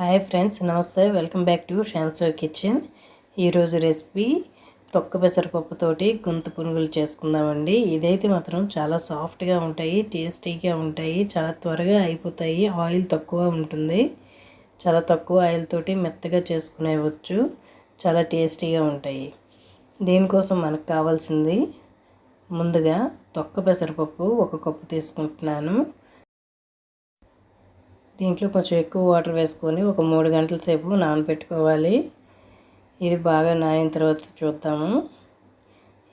Hi friends నమస్తే. Welcome back to షామ్సో kitchen. ఈరోజు రెసిపీ తొక్క పెసరపప్పుతోటి గొంతు పునుగులు చేసుకుందామండి. ఇదైతే మాత్రం చాలా సాఫ్ట్గా ఉంటాయి టేస్టీగా ఉంటాయి చాలా త్వరగా అయిపోతాయి ఆయిల్ తక్కువ ఉంటుంది. చాలా తక్కువ ఆయిల్ తోటి మెత్తగా చేసుకునేవచ్చు చాలా టేస్టీగా ఉంటాయి. దీనికోసం మనకు కావాల్సింది ముందుగా తొక్క పెసరపప్పు ఒక కప్పు తీసుకుంటున్నాను. దీంట్లో కొంచెం ఎక్కువ వాటర్ వేసుకొని ఒక మూడు గంటల సేపు నానబెట్టుకోవాలి ఇది బాగా నానిన తర్వాత చూద్దాము.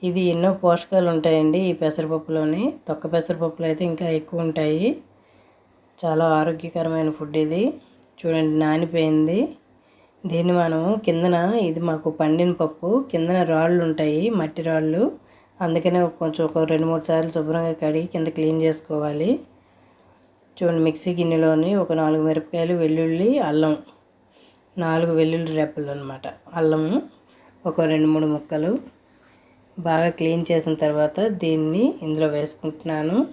ఇది ఎన్నో పోషకాలు ఉంటాయండి ఈ పెసరపప్పులోని. తొక్క పెసరపప్పులు అయితే ఇంకా ఎక్కువ ఉంటాయి. చాలా ఆరోగ్యకరమైన ఫుడ్ ఇది. చూడండి నానిపోయింది. దీన్ని మనము కిందన ఇది మాకు పండిన పప్పు కిందన రాళ్ళు ఉంటాయి మట్టి రాళ్ళు. అందుకనే కొంచెం ఒక రెండు మూడు సార్లు శుభ్రంగా కడిగి కింద క్లీన్ చేసుకోవాలి. చూడండి మిక్సీ గిన్నెలోని ఒక నాలుగు మిరపకాయలు వెల్లుల్లి అల్లం నాలుగు వెల్లుల్లి రెప్పలు అనమాట అల్లము ఒక రెండు మూడు ముక్కలు. బాగా క్లీన్ చేసిన తర్వాత దీన్ని ఇందులో వేసుకుంటున్నాను.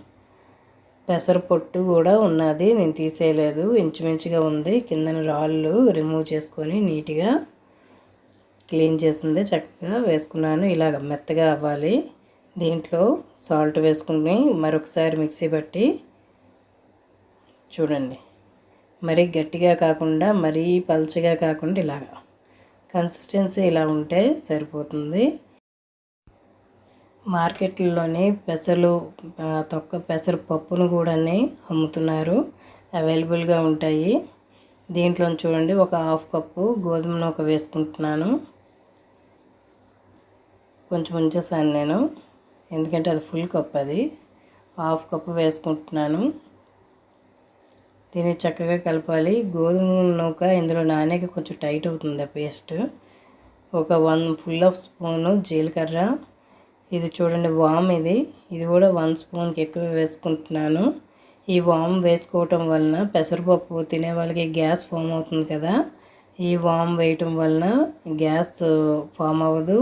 పెసర పొట్టు కూడా ఉన్నది నేను తీసేయలేదు. ఇంచుమించుగా ఉంది. కిందన రాళ్ళు రిమూవ్ చేసుకొని నీట్గా క్లీన్ చేసింది చక్కగా వేసుకున్నాను. ఇలాగ మెత్తగా అవ్వాలి. దీంట్లో సాల్ట్ వేసుకుని మరొకసారి మిక్సీ పట్టి చూడండి. మరీ గట్టిగా కాకుండా మరీ పల్చగా కాకుండా ఇలాగా. కన్సిస్టెన్సీ ఇలా ఉంటే సరిపోతుంది. మార్కెట్లలోని పెసలు తొక్క పెసర పప్పును కూడా అమ్ముతున్నారు. అవైలబుల్గా ఉంటాయి. దీంట్లో చూడండి ఒక హాఫ్ కప్పు గోధుమ నూక వేసుకుంటున్నాను. కొంచెం ఉంచేసాను నేను. ఎందుకంటే అది ఫుల్ కప్ అది. హాఫ్ కప్పు వేసుకుంటున్నాను. దీన్ని చక్కగా కలపాలి. గోధుమ నూక ఇందులో నానేకి కొంచెం టైట్ అవుతుంది పేస్ట్. ఒక వన్ ఫుల్ ఆఫ్ స్పూను జీలకర్ర. ఇది చూడండి వామ్ ఇది. ఇది కూడా వన్ స్పూన్కి ఎక్కువ వేసుకుంటున్నాను. ఈ వామ్ వేసుకోవటం వలన పెసరపప్పు తినే వాళ్ళకి గ్యాస్ ఫామ్ అవుతుంది కదా. ఈ వామ్ వేయటం వలన గ్యాస్ ఫామ్ అవ్వదు.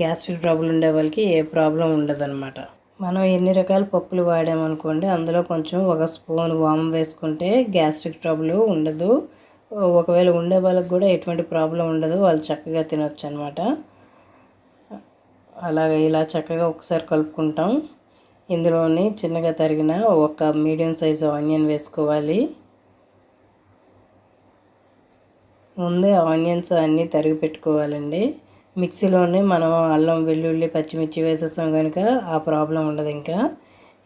గ్యాస్ట్రిక్ ప్రాబ్లం ఉండే వాళ్ళకి ఏ ప్రాబ్లం ఉండదు అనమాట మనం ఎన్ని రకాల పప్పులు వాడామనుకోండి అందులో కొంచెం ఒక స్పూన్ వామ్ వేసుకుంటే గ్యాస్ట్రిక్ ట్రబుల్ ఉండదు. ఒకవేళ ఉండే వాళ్ళకి కూడా ఎటువంటి ప్రాబ్లం ఉండదు వాళ్ళు చక్కగా తినొచ్చు అనమాట అలాగే ఇలా చక్కగా ఒకసారి కలుపుకుంటాం. ఇందులోని చిన్నగా తరిగిన ఒక మీడియం సైజు ఆనియన్ వేసుకోవాలి. ముందే ఆనియన్స్ అన్నీ తరిగి పెట్టుకోవాలండి. మిక్సీలోనే మనం అల్లం వెల్లుల్లి పచ్చిమిర్చి వేసేస్తాం కనుక ఆ ప్రాబ్లం ఉండదు ఇంకా.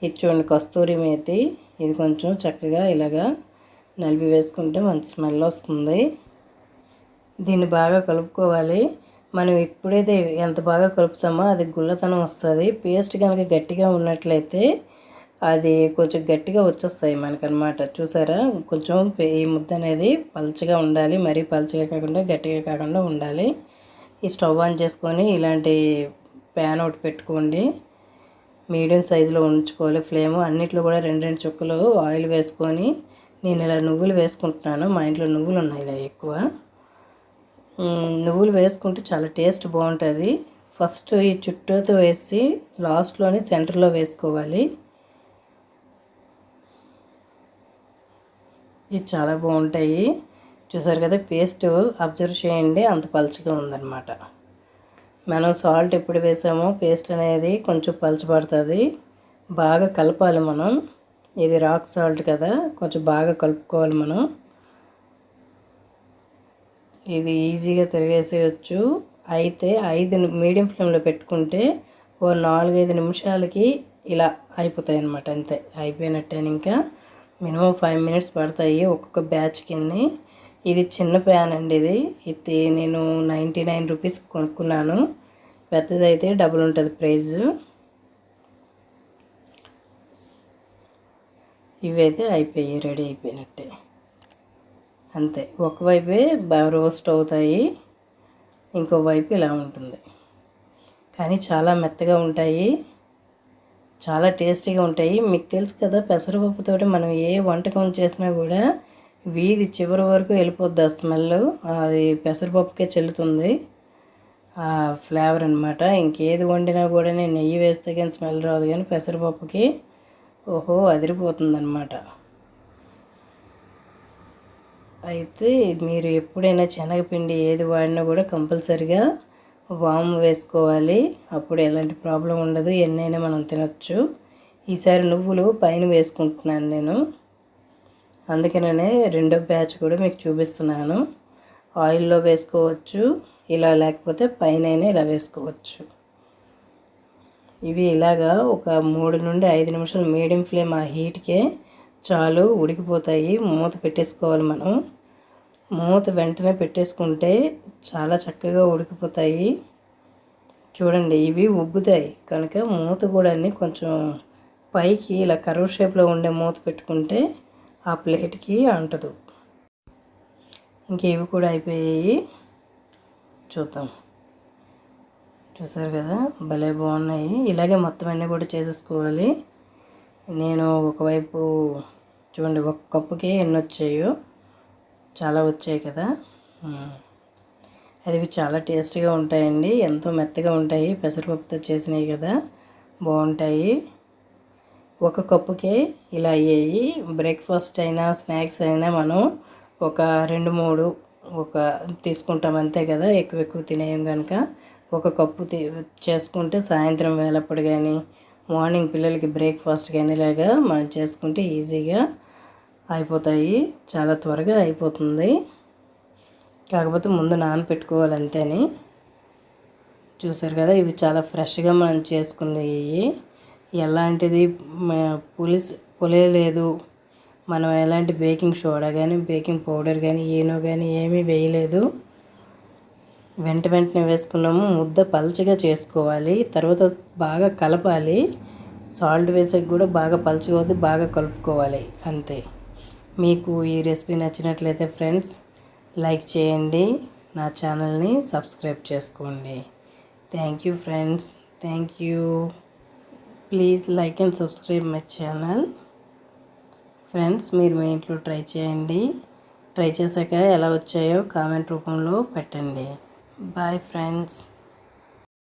ఇది చూడండి కస్తూరి మేతి. ఇది కొంచెం చక్కగా ఇలాగా నలిపి వేసుకుంటే మంచి స్మెల్ వస్తుంది. దీన్ని బాగా కలుపుకోవాలి. మనం ఎప్పుడైతే ఎంత బాగా కలుపుతామో అది గుల్లతనం వస్తుంది. పేస్ట్ కనుక గట్టిగా ఉన్నట్లయితే అది కొంచెం గట్టిగా వచ్చేస్తాయి మనకనమాట. చూసారా? కొంచెం ఈ ముద్ద అనేది పలచగా ఉండాలి. మరీ పలచగా కాకుండా గట్టిగా కాకుండా ఉండాలి. ఈ స్టవ్ ఆన్ చేసుకొని ఇలాంటి ప్యాన్ ఒకటి పెట్టుకోండి. మీడియం సైజులో ఉంచుకోవాలి. ఫ్లేమ్ అన్నిట్లో కూడా రెండు రెండు చుక్కలు ఆయిల్ వేసుకొని నేను ఇలా నువ్వులు వేసుకుంటున్నాను. మా ఇంట్లో నువ్వులు ఉన్నాయి ఇలా ఎక్కువ. నువ్వులు వేసుకుంటే చాలా టేస్ట్ బాగుంటుంది. ఫస్ట్ ఈ చుట్టూతో వేసి లాస్ట్లోని సెంటర్లో వేసుకోవాలి. ఇవి చాలా బాగుంటాయి. చూసారు కదా పేస్ట్ అబ్జర్వ్ చేయండి అంత పలుచగా ఉందన్నమాట. మనం సాల్ట్ ఎప్పుడు వేసామో పేస్ట్ అనేది కొంచెం పలచబడుతుంది. బాగా కలపాలి మనం. ఇది రాక్ సాల్ట్ కదా కొంచెం బాగా కలుపుకోవాలి మనం. ఇది ఈజీగా తిరిగేసేయచ్చు. అయితే ఐదు మీడియం ఫ్లేమ్లో పెట్టుకుంటే ఓ నాలుగైదు నిమిషాలకి ఇలా అయిపోతాయి అన్నమాట అంతే. అయిపోయినట్టే ఇంకా మినిమం ఫైవ్ మినిట్స్ పడతాయి ఒక్కొక్క బ్యాచ్ కింద ఇది చిన్న ప్యాన్ అండి ఇది. ఇది నేను నైంటీ నైన్ రూపీస్ కొనుక్కున్నాను. పెద్దదైతే డబుల్ ఉంటుంది ప్రైజ్. ఇవైతే అయిపోయి రెడీ అయిపోయినట్టే. అంతే. ఒకవైపే బాగా రోస్ట్ అవుతాయి. ఇంకో వైపు ఇలా ఉంటుంది. కానీ చాలా మెత్తగా ఉంటాయి. చాలా టేస్టీగా ఉంటాయి. మీకు తెలుసు కదా పెసరపప్పుతోటి మనం ఏ వంటకం చేసినా కూడా వీధి చివరి వరకు వెళ్ళిపోద్ది ఆ స్మెల్. అది పెసరపప్పుకే చెల్లుతుంది. ఆ ఫ్లేవర్ అనమాట ఇంకేది వండినా కూడా నేను నెయ్యి వేస్తే కానీ స్మెల్ రాదు కానీ పెసరపప్పుకి ఓహో అదిరిపోతుంది అనమాట అయితే మీరు ఎప్పుడైనా శనగపిండి ఏది వాడినా కూడా కంపల్సరిగా వాము వేసుకోవాలి. అప్పుడు ఎలాంటి ప్రాబ్లం ఉండదు. ఎన్నైనా మనం తినొచ్చు. ఈసారి నువ్వులు పైన వేసుకుంటున్నాను నేను. అందుకనే రెండో బ్యాచ్ కూడా మీకు చూపిస్తున్నాను. ఆయిల్లో వేసుకోవచ్చు ఇలా లేకపోతే పైన ఇలా వేసుకోవచ్చు. ఇవి ఇలాగా ఒక మూడు నుండి ఐదు నిమిషాలు మీడియం ఫ్లేమ్ ఆ హీట్కే చాలు ఉడికిపోతాయి. మూత పెట్టేసుకోవాలి మనం. మూత వెంటనే పెట్టేసుకుంటే చాలా చక్కగా ఉడికిపోతాయి. చూడండి ఇవి ఉబ్బుతాయి. కనుక మూత కూడా కొంచెం పైకి ఇలా కరువు షేప్లో ఉండే మూత పెట్టుకుంటే ఆ ప్లేట్కి అంటదు. ఇంకేవి కూడా అయిపోయాయి. చూద్దాం. చూసారు కదా? భలే బాగున్నాయి. ఇలాగే మొత్తం అన్నీ కూడా చేసేసుకోవాలి. నేను ఒకవైపు చూడండి ఒక కప్పుకి ఎన్ని వచ్చాయో. చాలా వచ్చాయి కదా? అది చాలా టేస్టీగా ఉంటాయండి. ఎంతో మెత్తగా ఉంటాయి. పెసరపప్పుతో చేసినవి కదా? బాగుంటాయి. ఒక కప్పుకే ఇలా అయ్యాయి. బ్రేక్ఫాస్ట్ అయినా స్నాక్స్ అయినా మనం ఒక రెండు మూడు ఒక తీసుకుంటాం అంతే కదా. ఎక్కువ ఎక్కువ తినేయం కనుక ఒక కప్పు చేసుకుంటే సాయంత్రం వేలప్పుడు కానీ మార్నింగ్ పిల్లలకి బ్రేక్ఫాస్ట్ కానీ ఇలాగా మనం చేసుకుంటే ఈజీగా అయిపోతాయి. చాలా త్వరగా అయిపోతుంది. కాకపోతే ముందు నానపెట్టుకోవాలి అంతేని. చూసారు కదా ఇవి చాలా ఫ్రెష్గా మనం చేసుకునేవి ఎలాంటిది? పులిస్ పులియలేదు మనం ఎలాంటి బేకింగ్ సోడా కానీ బేకింగ్ పౌడర్ కానీ ఏనో కానీ ఏమీ వేయలేదు. వెంట వెంటనే వేసుకున్నాము. ముద్ద పల్చగా చేసుకోవాలి. తర్వాత బాగా కలపాలి. సాల్ట్ వేసాక కూడా బాగా పలచగవద్దు బాగా కలుపుకోవాలి. అంతే. మీకు ఈ రెసిపీ నచ్చినట్లయితే ఫ్రెండ్స్ లైక్ చేయండి. నా ఛానల్ని సబ్స్క్రైబ్ చేసుకోండి. Thank you friends. Thank you. Please like and subscribe my channel. Friends మీరు మీ ఇంట్లో ట్రై చేయండి. ట్రై చేశాక ఎలా వచ్చాయో కామెంట్ రూపంలో పెట్టండి. Bye friends.